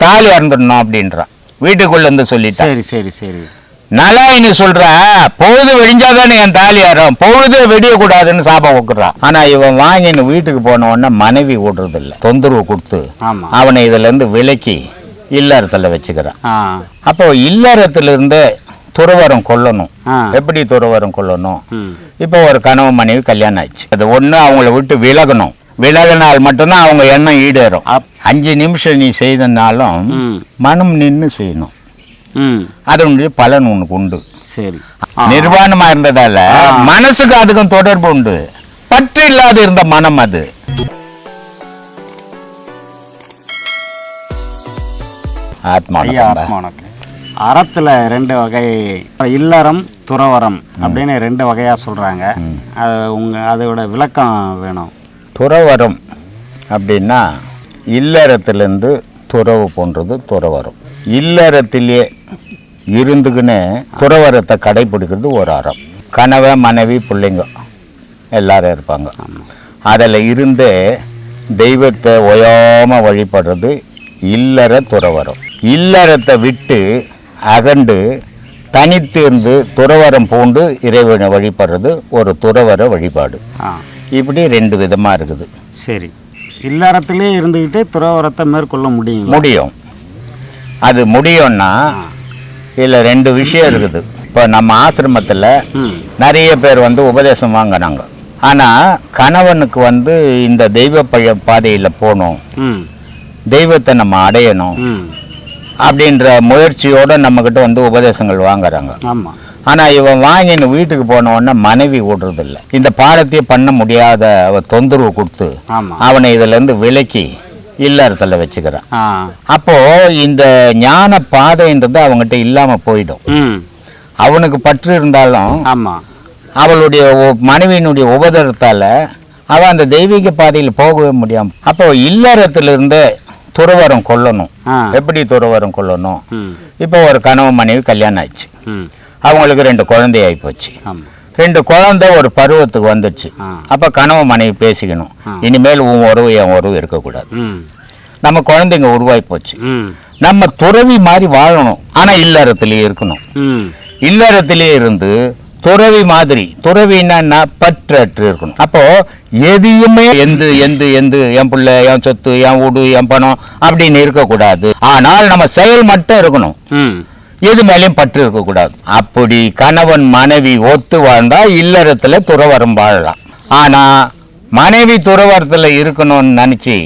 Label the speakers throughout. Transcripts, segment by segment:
Speaker 1: தாலி அறந்துடணும் அப்படின்றான் வீட்டுக்குள்ள இருந்து சொல்லிட்டான்
Speaker 2: சரி சரி சரி.
Speaker 1: நலாயினி சொல்ற பொழுது வெடிஞ்சாதானே என் தாலி அறம் பொழுது வெடியக்கூடாதுன்னு சாபம் வைக்கிறான் ஆனா இவன் வாங்கின்னு வீட்டுக்கு போன உடனே மனைவி விடுறது இல்ல தொந்தரவு கொடுத்து அவனை இதுல இருந்து விலக்கி இல்லறத்துல வச்சுக்கிறான் அப்போ இல்லறத்துல இருந்து துறவரம் கொல்லணும். எப்படி துறவரம் கொல்லணும்? இப்போ ஒரு கணவன் மனைவி கல்யாணம் ஆச்சு அது ஒன்று அவங்கள விட்டு விலகணும். விலகினால் மட்டும்தான் அவங்க எண்ணம் ஈடேறும். அஞ்சு நிமிஷம் நீ செய்தனாலும் மனம் நின்று செய்யணும். அதனுடைய பலன் உனக்கு உண்டு.
Speaker 2: சரி.
Speaker 1: நிர்வாணமா இருந்ததால மனசுக்கு அதுக்கும் தொடர்பு உண்டு. பற்று இல்லாத இருந்த மனம் அது. ஆத்மா
Speaker 2: ஐயா ஆத்மானக்கு அறத்தில் ரெண்டு வகை இல்லறம் துறவரம் அப்படின்னு ரெண்டு வகையாக சொல்கிறாங்க அது உங்கள் அதோட விளக்கம் வேணும்.
Speaker 1: துறவரம் அப்படின்னா இல்லறத்திலிருந்து துறவு போன்றது துறவரம். இல்லறத்திலே இருந்துக்கின்னு துறவரத்தை கடைபிடிக்கிறது ஒரு அறம். கணவன் மனைவி பிள்ளைங்க எல்லாரும் இருப்பாங்க. அதில் இருந்து தெய்வத்தை ஒயாமல் வழிபடுறது இல்லற துறவரம். இல்லறத்தை விட்டு அகண்டு தனித்திருந்து துறவரம் பூண்டு இறைவனை வழிபடுறது ஒரு துறவர வழிபாடு. இப்படி ரெண்டு விதமாக இருக்குது.
Speaker 2: சரி. இல்லறத்திலே இருந்துக்கிட்டு துறவரத்தை மேற்கொள்ள முடியுங்களா?
Speaker 1: முடியும். அது முடியும்னா இதில் ரெண்டு விஷயம் இருக்குது. இப்போ நம்ம ஆசிரமத்தில் நிறைய பேர் வந்து உபதேசம் வாங்கினாங்க ஆனால் கணவனுக்கு வந்து இந்த தெய்வ பழைய பாதையில் போகணும். தெய்வத்தை நம்ம அடையணும். அப்படின்ற முயற்சியோடு நம்மக்கிட்ட வந்து உபதேசங்கள் வாங்குறாங்க.
Speaker 2: ஆமாம்
Speaker 1: ஆனால் இவன் வாங்கின்னு வீட்டுக்கு போன உடனே மனைவி விடுறதில்ல இந்த பாடத்தையே பண்ண முடியாத அவ தொந்தரவு கொடுத்து அவனை இதிலேருந்து விலக்கி இல்லறத்தில் வச்சுக்கிறான்.
Speaker 2: ஆ.
Speaker 1: அப்போ இந்த ஞான பாதைன்றது அவங்ககிட்ட இல்லாம போயிடும். அவனுக்கு பற்று இருந்தாலும்
Speaker 2: ஆமாம்
Speaker 1: அவளுடைய மனைவியினுடைய உபதரத்தால அவன் அந்த தெய்வீக பாதையில் போகவே முடியாம அப்போ இல்லறத்திலிருந்து துறவரம் கொல்லணும். எப்படி துறவரம் கொல்லணும்? இப்போ ஒரு கணவன் மனைவி கல்யாணம்
Speaker 2: ம்.
Speaker 1: அவங்களுக்கு ரெண்டு குழந்தை ஆகி போச்சு ரெண்டு குழந்தை ஒரு பருவத்துக்கு வந்துடுச்சு. அப்போ கணவன் மனைவி பேசிக்கணும். இனிமேல் உன் உறவு என் உறவு இருக்கக்கூடாது. நம்ம குழந்தைங்க உருவாகி போச்சு. நம்ம துறவி மாதிரி வாழணும். ஆனா இல்லறத்திலேயே இருக்கணும்.
Speaker 2: ம்.
Speaker 1: இல்லறத்திலே இருந்து துறவி மாதிரி துறவின்னா பற்றற்று இருக்கணும். அப்போ எதையுமே எந்து எந்து எந்து என் பிள்ளை என் சொத்து என் வீடு என் பணம் அப்படின்னு இருக்கக்கூடாது. ஆனால் நம்ம செயல் மட்டும் இருக்கணும். எது மேலேயும் பற்று இருக்கக்கூடாது அப்படி கணவன் மனைவி ஒத்து வாழ்ந்தா இல்லறத்துல துறவரம் வாழலாம். ஆனா மனைவி துறவரத்துல இருக்கணும்னு நினைச்சு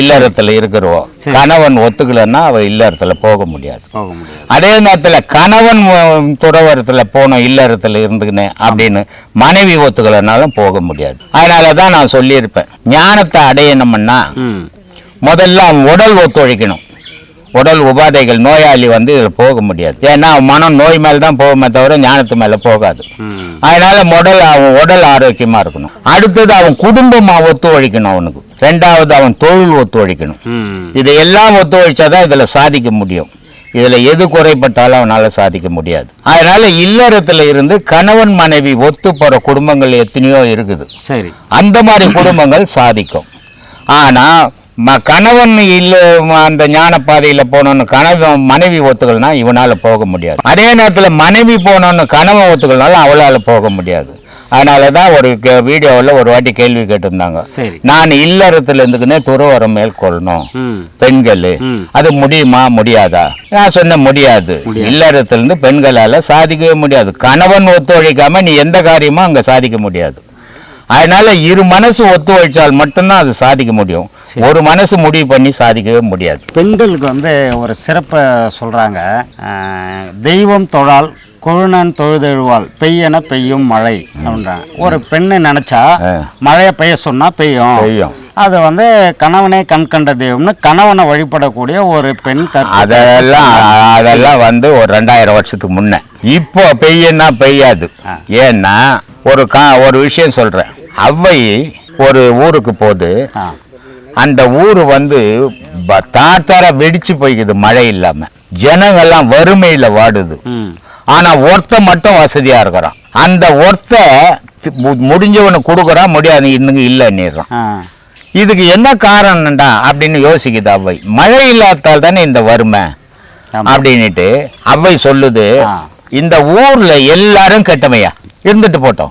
Speaker 1: இல்லறத்துல இருக்கிறோம். கணவன் ஒத்துக்கலைன்னா அவ இல்லறத்துல போக முடியாது.
Speaker 2: போக முடியாது.
Speaker 1: அதே நேரத்துல கணவன் துறவரத்துல போகணும் இல்லறத்துல இருந்துக்கின்னு அப்படின்னு மனைவி ஒத்துக்கலைனாலும் போக முடியாது. அதனால தான் நான் சொல்லியிருப்பேன். ஞானத்தை அடையணும்னா முதல்ல உடல் ஒத்துழைக்கணும். உடல் உபாதைகள் நோயாளி வந்து இதில் போக முடியாது. ஏன்னா அவன் மனம் நோய் மேலே தான் போகுமே தவிர ஞானத்து மேலே போகாது. அதனால முதல் அவன் உடல் ஆரோக்கியமா இருக்கணும். அடுத்தது அவன் குடும்பமா ஒத்துழைக்கணும் அவனுக்கு. ரெண்டாவது அவன் தொழில் ஒத்துழைக்கணும்.
Speaker 2: ம்.
Speaker 1: இதையெல்லாம் ஒத்துழைச்சாதான் இதுல சாதிக்க முடியும். இதுல எது குறைப்பட்டாலும் அவனால சாதிக்க முடியாது. அதனால இல்லறத்துல இருந்து கணவன் மனைவி ஒத்து போற குடும்பங்கள் எத்தனையோ இருக்குது.
Speaker 2: சரி.
Speaker 1: அந்த மாதிரி குடும்பங்கள் சாதிக்கும். ஆனா ம கணவன் இல்ல அந்த ஞான பாதையில போனோன்னு கணவன் மனைவி ஒத்துக்கலனா இவனால போக முடியாது. அதே நேரத்துல மனைவி போனோன்னு கணவன் ஒத்துக்கலனாலும் அவளால போக முடியாது. அதனால தான் ஒரு வீடியோவில் ஒரு வாட்டி கேள்வி கேட்டிருந்தாங்க. நான் இல்லறத்துல இருந்துக்குன்னே துறவரம் மேற்கொள்ளணும் பெண்கள். அது முடியுமா முடியாதா? நான் சொன்ன முடியாது. இல்லறத்திலிருந்து பெண்களால சாதிக்கவே முடியாது. கணவன் ஒத்துழைக்காம நீ எந்த காரியமும் அங்க சாதிக்க முடியாது. அதனால இரு மனசு ஒத்துழைச்சால் மட்டும்தான் அது சாதிக்க முடியும். ஒரு மனசு முடிவு பண்ணி சாதிக்கவே முடியாது.
Speaker 2: பெண்களுக்கு வந்து ஒரு சிறப்பை சொல்கிறாங்க தெய்வம் தொழால் கொழுநன் தொழுதெழுவாள் பெய்யன பெய்யும் மழை அப்படின்றாங்க. ஒரு பெண்ணை நினச்சா. மழையை பெய்ய சொன்னால் பெய்யும்.
Speaker 1: பெய்யும்.
Speaker 2: அது வந்து கணவனே கண் கண்ட தெய்வம்னு கணவனை வழிபடக்கூடிய ஒரு பெண்
Speaker 1: அதெல்லாம் அதெல்லாம் வந்து ஒரு ரெண்டாயிரம் வருஷத்துக்கு முன்ன. இப்போ பெய்யன்னா பெய்யாது. ஏன்னா ஒரு கா ஒரு விஷயம் சொல்றேன். அவ்வை ஒரு ஊருக்கு போகுது அந்த ஊர் வந்து தாத்தார வெடிச்சு போய்க்குது மழை இல்லாம. ஜனங்கள்லாம் வறுமையில வாடுது. ஆனா ஒருத்த மட்டும் வசதியா இருக்கிறான். அந்த ஒருத்த தி- மு- முடிஞ்சவனுக்கு கொடுக்குறான் முடியாது இன்னும் இல்லைன்னுறான்
Speaker 2: ஆ.
Speaker 1: இதுக்கு என்ன காரணம்டா அப்படின்னு யோசிக்குது அவ்வை. மழை இல்லாதால் தானே இந்த வறுமை?
Speaker 2: ஆமா.
Speaker 1: அப்படின்னுட்டு அவ்வை சொல்லுது. இந்த ஊர்ல எல்லாரும் கெட்டமையா? இருந்துட்டு போட்டோம்.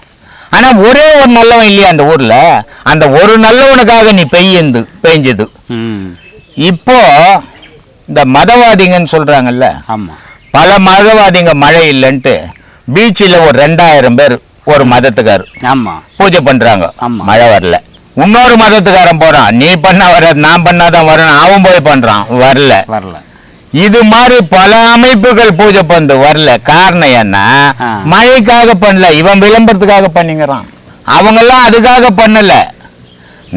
Speaker 1: ஆனா ஒரே ஒரு நல்லவன் இல்லையா அந்த ஊர்ல? அந்த ஒரு நல்லவனுக்காக நீ பெய்யுந்து பெஞ்சது. இப்போ இந்த மதவாதிங்கன்னு சொல்றாங்கல்ல?
Speaker 2: ஆமா.
Speaker 1: பல மதவாதிங்க மழை இல்லைன்ட்டு பீச்சில் ஒரு ரெண்டாயிரம் பேர் ஒரு மதத்துக்கார்.
Speaker 2: ஆமா.
Speaker 1: பூஜை பண்றாங்க.
Speaker 2: ஆமா.
Speaker 1: மழை வரல. இன்னொரு மதத்துக்காரன் போறான். நீ பண்ணா வராது நான் பண்ணாதான் வரணும் அவன் போய் பண்றான். வரல.
Speaker 2: வரல.
Speaker 1: இது மாதிரி பல அமைப்புகள் பூஜை பண்ணு வரல. காரணம் என்ன. மழைக்காக பண்ணல. இவன் விளம்பரத்துக்காக பண்ணிங்கிறான் அவங்கெல்லாம் அதுக்காக பண்ணல.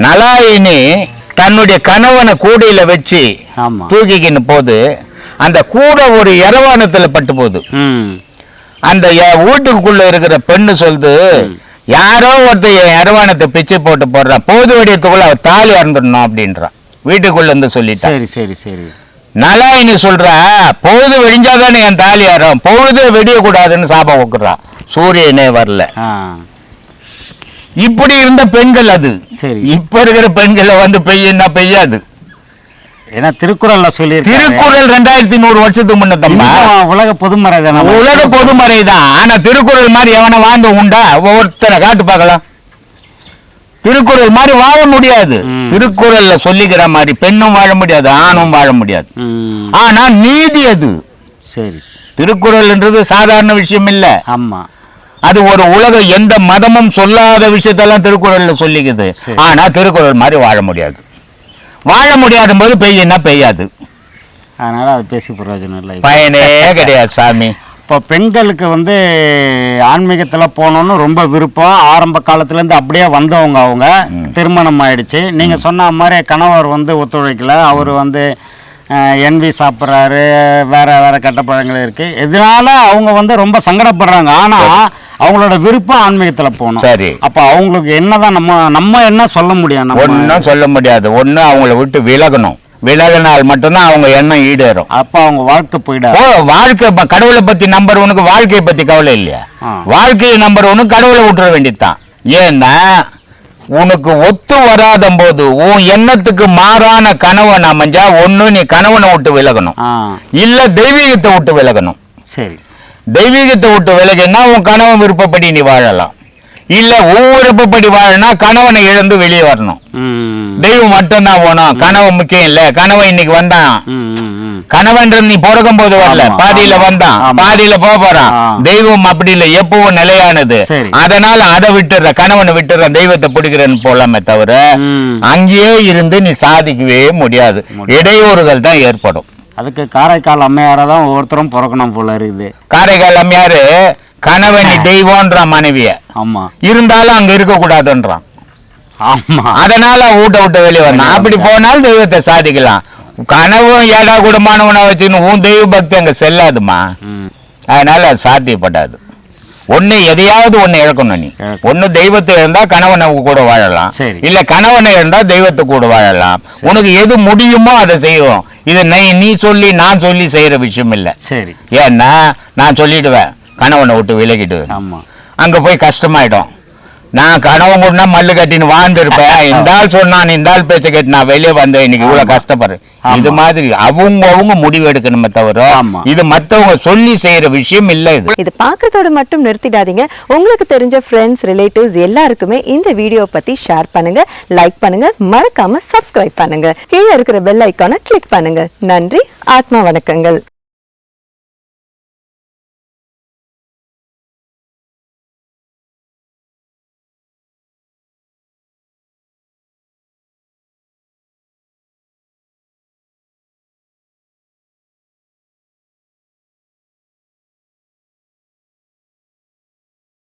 Speaker 1: நலாயினி தன்னுடைய கணவனை கூடையில வச்சு தூக்கிக்கின்னு போது அந்த கூடை ஒரு இரவானத்துல பட்டு போகுது. அந்த வீட்டுக்குள்ள இருக்கிற பெண்ணு சொல்லுது யாரோ ஒருத்தர் என் இரவானத்தை பிச்சை போட்டு போடுறான். பொழுது வெடியத்துக்குள்ள அவ தாலி இறந்துடணும் அப்படின்றான் வீட்டுக்குள்ள இருந்து சொல்லிட்டான்
Speaker 2: சரி சரி சரி.
Speaker 1: நலாயினி சொல்றா பொழுது வெடிஞ்சாதானே என் தாலி ஏறும். பொழுது வெடியக்கூடாதுன்னு சாபம் வைக்கிறான் சூரியனே வரல. இப்படி இருந்த பெண்கள் அது.
Speaker 2: சரி.
Speaker 1: இப்ப இருக்கிற பெண்களை வந்து பெய்யுன்னா பெய்யாது.
Speaker 2: ஏன்னா திருக்குறள்ல சொல்லியிருக்காரு
Speaker 1: திருக்குறள் ரெண்டாயிரத்தி நூறு வருஷத்துக்கு முன்னத்தம்மா
Speaker 2: உலக பொதுமறை தானே
Speaker 1: உலக பொதுமறை தான். ஆனா திருக்குறள் மாதிரி எவனை வாழ்ந்து உண்டா? ஒவ்வொருத்தரை காட்டு பார்க்கலாம். திருக்குறள் மாதிரி வாழ முடியாது. திருக்குறள்ல சொல்லிக்கிற மாதிரி பெண்ணும் வாழ முடியாது ஆணும் வாழ முடியாது. ஆனா நீதி அது.
Speaker 2: சரி.
Speaker 1: திருக்குறள்ன்றது சாதாரண விஷயம் இல்ல.
Speaker 2: ஆமா.
Speaker 1: அது ஒரு உலக எந்த மதமும் சொல்லாத விஷயத்தெல்லாம் திருக்குறள்ல சொல்லிக்குது. ஆனா திருக்குறள் மாதிரி வாழ முடியாது. வாழ முடியாத போது பெய்யுன்னா பெய்யாது?
Speaker 2: அதனால அது பேசி பிரயோஜனம் இல்லை.
Speaker 1: பயனே கிடையாது சாமி.
Speaker 2: இப்போ பெண்களுக்கு வந்து ஆன்மீகத்தில் போகணுன்னு ரொம்ப விருப்பம். ஆரம்ப காலத்துலேருந்து அப்படியே வந்தவங்க அவங்க. திருமணம் ஆயிடுச்சு. நீங்கள் சொன்ன மாதிரி கணவர் வந்து ஒத்துழைக்கல. அவர் வந்து என்வி சாப்பிட்றாரு. வேற வேற கெட்ட பழங்கள் இருக்குது இதனால அவங்க வந்து ரொம்ப சங்கடப்படுறாங்க. ஆனால் அவங்களோட விருப்பம் ஆன்மீகத்தில் போகணும்.
Speaker 1: சரி.
Speaker 2: அப்போ அவங்களுக்கு என்னதான் நம்ம நம்ம என்ன சொல்ல முடியும்?
Speaker 1: ஒன்றும் சொல்ல முடியாது. ஒண்ணு அவங்கள விட்டு விலகணும். விலகினால் மட்டும்தான் அவங்க எண்ணம் ஈடேறும்.
Speaker 2: அப்போ அவங்க வாழ்க்கை போயிடாது.
Speaker 1: ஓ வாழ்க்கை கடவுளை பத்தி நம்பர் ஒனுக்கு வாழ்க்கையை பத்தி கவலை இல்லையா. வாழ்க்கையை நம்பர் ஒன்று கடவுளை விட்டுற வேண்டியதுதான். ஏன்னா உனக்கு ஒத்து வராத போது உன் எண்ணத்துக்கு மாறான கணவன் அமைஞ்சா ஒண்ணு நீ கணவனை விட்டு விலகணும். இல்ல தெய்வீகத்தை விட்டு விலகணும்.
Speaker 2: சரி.
Speaker 1: தெய்வீகத்தை விட்டு விலகினா உன் கணவன் விருப்பப்படி நீ வாழலாம். இல்ல உன் விருப்பப்படி வாழனா கணவனை இழந்து வெளியே வரணும். தெய்வம் மட்டும்தான் போகணும். கணவன் முக்கியம் இல்ல. கணவன் இன்னைக்கு வந்தான். கணவன்றது நீ பிறக்கும் போது வரல பாதியில வந்தான். பாதியில போக போறான். தெய்வம் அப்படி இல்லை. எப்பவும் நிலையானது. அதனால அதை விட்டுற கணவனை விட்டுற தெய்வத்தை பிடிக்கிறேன்னு போலாமே தவிர. அங்கேயே இருந்து நீ சாதிக்கவே முடியாது. இடையூறுகள் தான் ஏற்படும்.
Speaker 2: அதுக்கு காரைக்கால் அம்மையாரை தான் ஒவ்வொருத்தரும் பிறக்கணும் போல இருக்குது.
Speaker 1: காரைக்கால் அம்மையாரு கணவன் நீ தெய்வம்ன்ற மனைவிய.
Speaker 2: ஆமாம்
Speaker 1: இருந்தாலும் அங்க இருக்க கூடாதுன்றான்
Speaker 2: ஆமாம்
Speaker 1: அதனால வீட்டை விட்டு வெளியே வந்தான். அப்படி போனால் தெய்வத்தை சாதிக்கலாம். கனவும் ஏடா குடும்பமானவனை வச்சுன்னு உன் தெய்வ பக்தி அங்க செல்லாதுமா? அதனால அது சாத்தியப்படாது. ஒண்ணு எதையாவது ஒண்ணு இழக்கணும் நீ. ஒண்ணு தெய்வத்தை இருந்தா கணவனை கூட வாழலாம். இல்ல கணவனை இருந்தா தெய்வத்தை கூட வாழலாம். உனக்கு எது முடியுமோ அதை செய்வோம். இது நீ நீ சொல்லி நான் சொல்லி செய்யற விஷயம் இல்ல.
Speaker 2: சரி.
Speaker 1: ஏன்னா நான் சொல்லிடுவேன். கணவனை விட்டு விலகிடு
Speaker 2: ஆமாம்
Speaker 1: அங்க போய் கஷ்டமாயிடும் நான் கனவு கூட மல்லு கட்டின்னு வாழ்ந்துருப்பேன். இந்த ஆள் சொன்னான் இந்த ஆள் பேச்ச கேட்டு நான் வெளியே வந்தேன். இன்னைக்கு இவ்வளவு கஷ்டப்படுறேன். இது மாதிரி அவங்க அவங்க முடிவு எடுக்கணுமே தவிர. இது மத்தவங்க சொல்லி செய்யற விஷயம் இல்ல இது.
Speaker 3: இது பார்க்கறதோட மட்டும் நிறுத்திடாதீங்க. உங்களுக்கு தெரிஞ்ச ஃப்ரெண்ட்ஸ் ரிலேட்டிவ்ஸ் எல்லாருக்குமே இந்த வீடியோ பத்தி ஷேர் பண்ணுங்க லைக் பண்ணுங்க மறக்காம சப்ஸ்கிரைப் பண்ணுங்க. கீழே இருக்கிற பெல் ஐக்கானை கிளிக் பண்ணுங்க. நன்றி ஆத்மா வணக்கங்கள்.